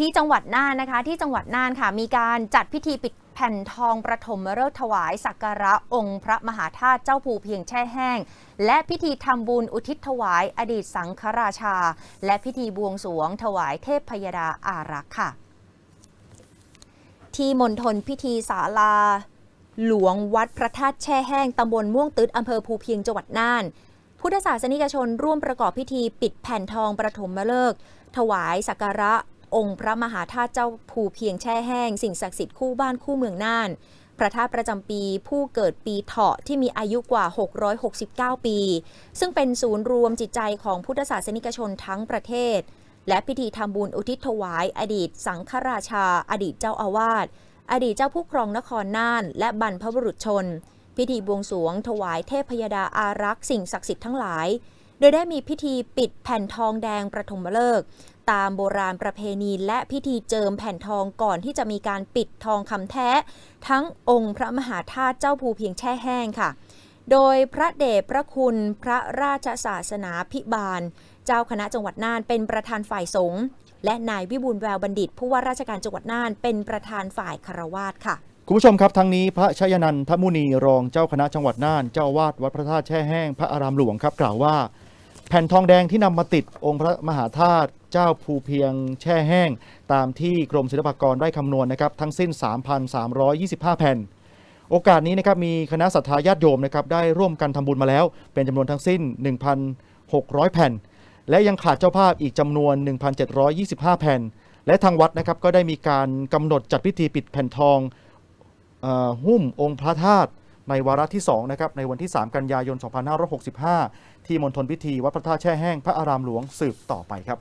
ที่จังหวัดน่านนะคะ ที่จังหวัดน่านค่ะ มีการจัดพิธีปิดแผ่นทองประถมฤกษ์ถวายสักการะองค์พระมหาธาตุเจ้าภูเพียงแช่แห้ง และพิธีทำบุญอุทิศถวายอดีตสังฆราชา และพิธีบวงสรวงถวายเทพพยดาอารักษ์ค่ะ ที่มณฑลพิธีศาลา หลวงวัดพระธาตุแช่แห้งตำบลม่วงตึดอำเภอภูเพียงจังหวัดน่าน พุทธศาสนิกชนร่วมประกอบพิธีปิดแผ่นทองประถมฤกษ์ถวายสักการะ องค์พระมหาธาตุเจ้าภูเพียงแช่แห้ง สิ่งศักดิ์สิทธิ์คู่บ้านคู่เมืองน่าน พระธาตุประจำปีผู้เกิดปีเถาะที่มีอายุกว่า 669 ปี ซึ่งเป็นศูนย์รวมจิตใจของพุทธศาสนิกชนทั้งประเทศ และพิธีทำบุญอุทิศถวาย อดีตสังฆราชา อดีตเจ้าอาวาสอดีตเจ้าผู้ครองนครน่าน และบรรพบุรุษชน พิธีบวงสรวง ถวายเทพพยดาอารักษ์สิ่งศักดิ์สิทธิ์ทั้งหลาย โดยได้มีพิธีปิดแผ่นทองแดงประถมฤกษ์ ตามโบราณประเพณี และพิธีเจิมแผ่นทองก่อนที่จะมีการปิดทองคำแท้ ทั้งองค์พระมหาธาตุเจ้าภูเพียงแช่แห้งค่ะ โดยพระเดชพระคุณพระราชศาสนาพิบาล เจ้าคณะจังหวัดน่านเป็นประธานฝ่ายสงฆ์และนายวิบูลแววบัณฑิต ผู้ว่าราชการจังหวัดน่านเป็นประธานฝ่ายคารวาสค่ะคุณผู้ชมครับทั้งนี้พระชยนันทมุนีรองเจ้าคณะจังหวัดน่าน เจ้าวาดวัดพระธาตุแช่แห้งพระอารามหลวงครับกล่าวว่า แผ่นทองแดงที่นำมาติดองค์พระมหาธาตุเจ้าภูเพียงแช่แห้ง ตามที่กรมศิลปากรได้คำนวณนะครับทั้งสิ้น 3,325 แผ่น โอกาสนี้นะครับมีคณะศรัทธาญาติโยมนะครับได้ร่วมกันทำบุญมาแล้ว เป็นจำนวนทั้งสิ้น 1,600 แผ่น และยังขาดเจ้าภาพอีกจำนวน 1,725 แผ่น และทางวัดนะครับก็ได้มีการกำหนดจัดพิธีปิดแผ่นทองอหุ้มองค์พระธาตุ ในวาระที่2นะครับในวันที่ 3 กันยายน 2565 ที่มณฑลพิธีวัดพระธาตุแช่แห้งพระอารามหลวงสืบต่อไปครับ